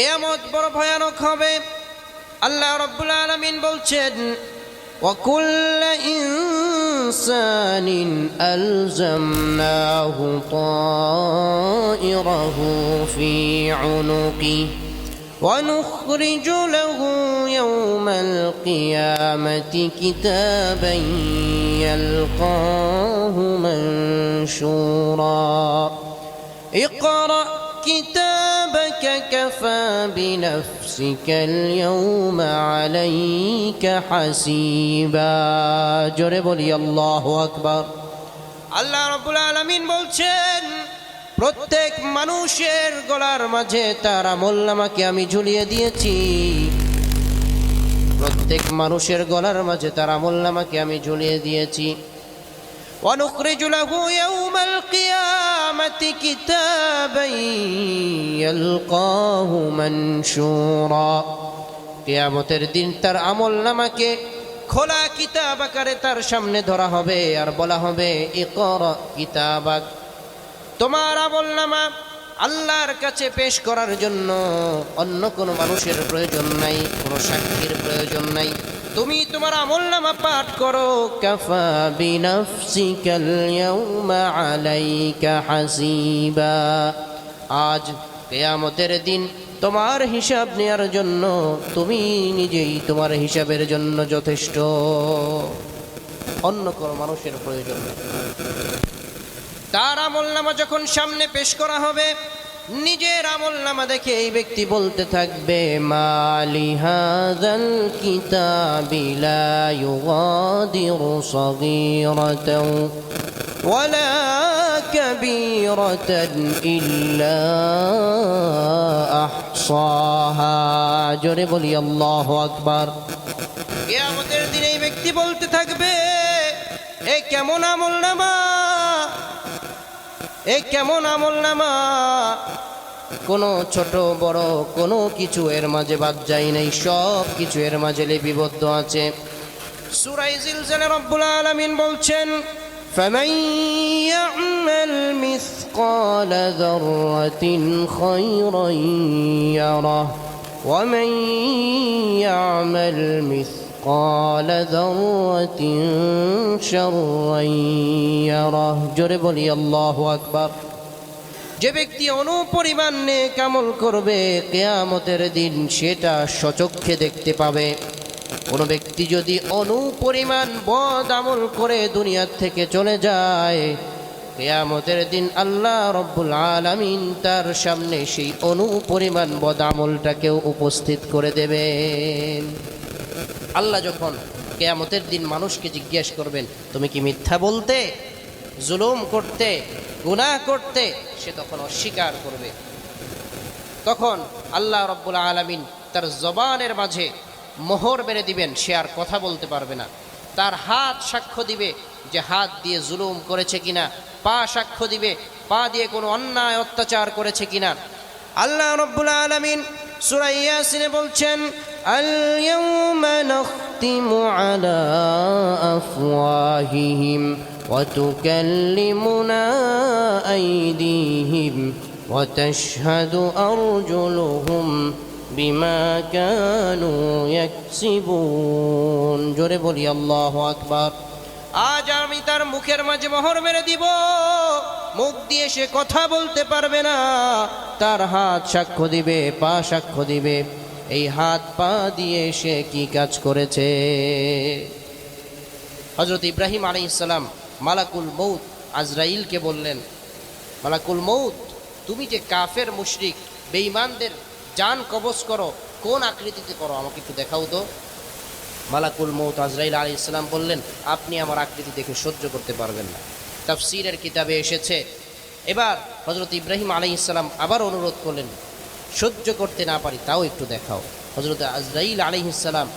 কেয়ামত বড় ভয়ানক হবে আল্লাহ রব্বুল আলমিন বলছেন وكل إنسان ألزمناه طائره في عنقه ونخرج له يوم القيامة كتابا يلقاه منشورا اقرأ كتابك كفى بنفسك اليوم عليك حسيبا জোরে বলি আল্লাহ আকবার আল্লাহ রব্বুল আলামিন বলছেন প্রত্যেক মানুষের গলার মাঝে তার আমলনামাকে আমি ঝুলিয়ে দিয়েছি প্রত্যেক মানুষের গলার মাঝে তার আমলনামাকে আমি ঝুলিয়ে দিয়েছি ونخرج له يوم القيامة كتابا يلقاه منشورا কিয়ামতের দিন তার আমল নামাকে খোলা কিতাব আকারে তার সামনে ধরা হবে আর বলা হবে ইকর কিতাবাক তোমার আমল নামা আল্লাহর কাছে পেশ করার জন্য অন্য কোনো মানুষের প্রয়োজন নাই কোনো সাক্ষীর প্রয়োজন নাই তুমি তোমার আমল নামা পাঠ করো। কাফা আলাইকা হাসিবা। আজ কেয়ামতের দিন তোমার হিসাব নেওয়ার জন্য তুমি নিজেই তোমার হিসাবের জন্য যথেষ্ট। অন্য কোনো মানুষের প্রয়োজন তার আমল নামা যখন সামনে পেশ করা হবে নিজের আমল নামা দেখে এই ব্যক্তি বলতে থাকবে মালি হাদাল কিতাবিলা ইউগাদিরু সগীরাতাও ولا كبيرة إلا أحصاها জোরে বলি আল্লাহ আকবার কিয়ামতের দিনে এই ব্যক্তি বলতে থাকবে এ কেমন আমল নামা এ কেমন আমল নামা কোনো ছোট বড় কোনো কিছু এর মাঝে বাদ যায় নাই সব কিছু এর মাঝে লিপিবদ্ধ আছে সুরাই জিলজালে রব্বুল আলামিন বলছেন فمن يعمل مثقال ذرة خيرا يره ومن يعمل مثقال ذرة شرا يره জোরে বলি আল্লাহু আকবার যে ব্যক্তি অনুপরিমাণ নেক আমল করবে কেয়ামতের দিন সেটা সচক্ষে দেখতে পাবে কোনো ব্যক্তি যদি অনুপরিমাণ বদ আমল করে দুনিয়ার থেকে চলে যায় কেয়ামতের দিন আল্লাহ রব্বুল আলামিন তার সামনে সেই অনুপরিমাণ বদ আমলটাকেও উপস্থিত করে দেবেন আল্লাহ যখন কেয়ামতের দিন মানুষকে জিজ্ঞেস করবেন, তুমি কি মিথ্যা বলতে, জুলুম করতে, গুনাহ করতে? সে তখন অস্বীকার করবে। তখন আল্লাহ রব্বুল আলামিন তার জবানের মাঝে মোহর মেরে দিবেন, সে আর কথা বলতে পারবে না। তার হাত সাক্ষ্য দিবে যে হাত দিয়ে জুলুম করেছে কিনা, পা সাক্ষ্য দিবে, পা দিয়ে কোনো অন্যায় অত্যাচার করেছে কিনা। আল্লাহ রব্বুল আলামিন সূরা ইয়াসিনে বলছেন আলা আফওয়াহিহিম ওয়া তুকাল্লিমুনা আইদিহিম ওয়া তাশহাদু আরজুলুহুম বিমা কানু ইয়াকসিবুন জোরে বলি, আল্লাহু আকবার। আজ আমি তার মুখের মাঝে মোহর মেরে দিব। মুখ দিয়ে সে কথা বলতে পারবে না। তার হাত সাক্ষ্য দিবে, পা সাক্ষ্য দিবে। এই হাত পা দিয়ে সে কি কাজ করেছে? হজরত ইব্রাহিম আলী ইসলাম মালাকুল মৌত আজরাইলকে বললেন, মালাকুল মৌত তুমি যে কাফের, মুশরিক, বেঈমানদের জান কবজ করো, কোন আকৃতিতে করো? আমাকে একটু দেখাও তো। মালাকুল মৌত আজরাইল আলী ইসলাম বললেন, আপনি আমার আকৃতি দেখে সহ্য করতে পারবেন না। তাফসিরের কিতাবে এসেছে। এবার হজরত ইব্রাহিম আলী ইসলাম আবার অনুরোধ করলেন সহ্য করতে না পারি তাও একটু দেখাও। হজরত আজরাইল আলহিসাল্লাম